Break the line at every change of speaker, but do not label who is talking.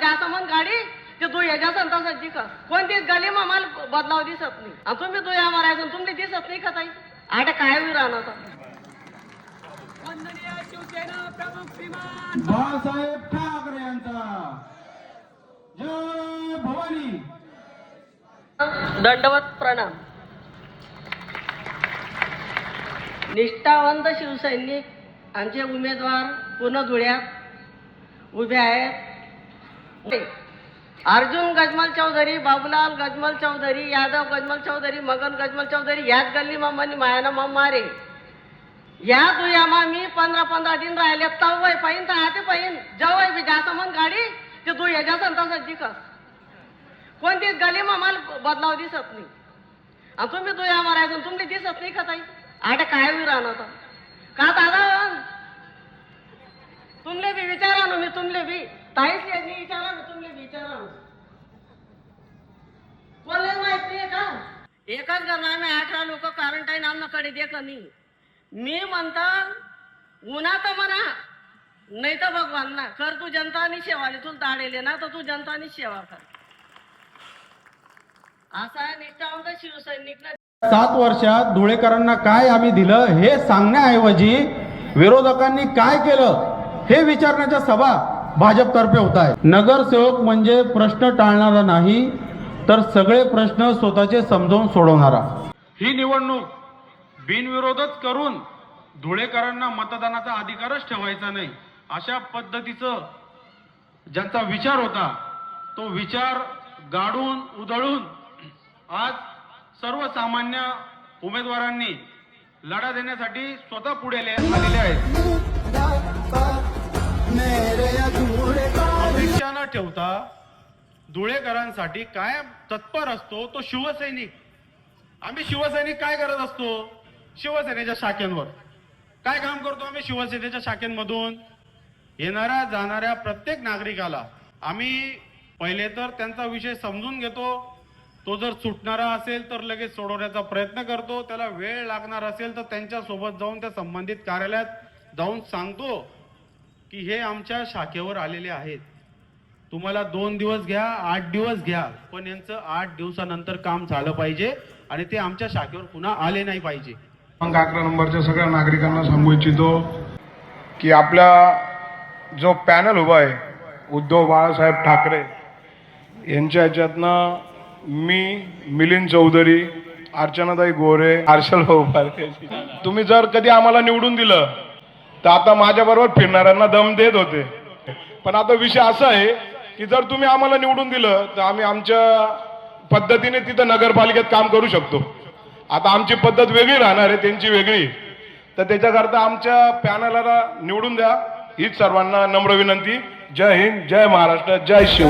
जायचं मग गाडी ते तू याच्या संतासाची का कोणतीच गली मला बदलाव दिसत नाही. आणि तुम्ही तू या मारायचं आणि तुम्ही दिसत नाही का ताई? आठ काय होईल राहणार
बाळासाहेब ठाकरे यांचा. जय भवानी.
दंडवत प्रणाम. निष्ठावंत शिवसैनिक आमचे उमेदवार पूर्ण धुळ्यात उभे आहेत. अर्जुन गजमल चौधरी बाबूलाल गजमल चौधरी यादव गजमल चौधरी मगन गजमल चौधरी याच गल्ली मम्मानी मायाना मम्मारे या दुयामा मी पंधरा पंधरा दिन राहिले. तवय पाहिन तर आते पाहिन. जवळ बी जास्त मग गाडी ते तू याच्या संतासाची जिकस कोणतीच गली मला बदलाव दिसत नाही. आणि तुम्ही तू या मारायचं तुम्ही दिसत नाही का ताई? आता काय होईल राहणार आता? का दादा? तुमले बी तुमले बी ताईच यांनी विचारा ना तुमले बी विचारा ना कोणले माहीत नाही का? एकाच घरना आम्ही अठरा लोक क्वारंटाईन आमनाकडे दे का मी म्हणता उन्हा तर म्हणा नाही तर भगवान ना. कर तू जनतानी सेवाले तुला ताडेले ना तर तू जनतानी सेवा कर. असा निष्ठावंत शिवसैनिक ना
सात वर्षात धुळेकरांना काय आम्ही दिलं हे सांगण्याऐवजी विरोधकांनी काय केलं? हे विचारण्याच्या सभा भाजपतर्फे होत आहे नगरसेवक म्हणजे प्रश्न टाळणारा नाही तर सगळे प्रश्न स्वतःचे समजावून सोडवणारा. ही निवडणूक बिनविरोधच करून धुळेकरांना मतदानाचा अधिकारच ठेवायचा नाही अशा पद्धतीचं ज्यांचा विचार होता तो विचार गाडून उधळून आज सर्वसामान्य उमेदवारांनी लढा देण्यासाठी स्वतः पुढे आलेले आहेत. अपेक्षा न ठेवता धुळेकरांसाठी काय तत्पर असतो तो शिवसैनिक. आम्ही शिवसैनिक काय करत असतो? शिवसेनेच्या शाखेंवर. काय काम करतो आम्ही शिवसेनेच्या शाखेंमधून? येणाऱ्या जाणाऱ्या प्रत्येक नागरिकाला. आम्ही पहिले तर त्यांचा विषय समजून घेतो. तो जर सुटणारा असेल तर लगेच सोडवण्याचा प्रयत्न करतो. त्याला वेळ लागणार असेल तर त्यांच्यासोबत जाऊन त्या संबंधित कार्यालयात जाऊन सांगतो. की हे आमच्या शाखेवर आलेले आहेत. तुम्हाला दोन दिवस घ्या आठ दिवस घ्या पण यांचं आठ दिवसानंतर काम झालं पाहिजे आणि ते आमच्या शाखेवर पुन्हा आले नाही पाहिजे.
मग अकरा नंबरच्या सगळ्या नागरिकांना सांगू इच्छितो की आपला जो पॅनल उभा आहे उद्धव बाळासाहेब ठाकरे यांच्या ह्याच्यातनं मी मिलिंद चौधरी अर्चनाताई गोरे हर्षल भाऊ तुम्ही जर कधी आम्हाला निवडून दिलं तर आता माझ्याबरोबर फिरणाऱ्यांना दम देत होते. पण आता विषय असा आहे की जर तुम्ही आम्हाला निवडून दिलं तर आम्ही आमच्या पद्धतीने तिथं नगरपालिकेत काम करू शकतो. आता आमची पद्धत वेगळी राहणार आहे त्यांची वेगळी. तर त्याच्याकरता आमच्या पॅनलला निवडून द्या. हीच सर्वांना नम्र विनंती. जय हिंद जय महाराष्ट्र जय शिव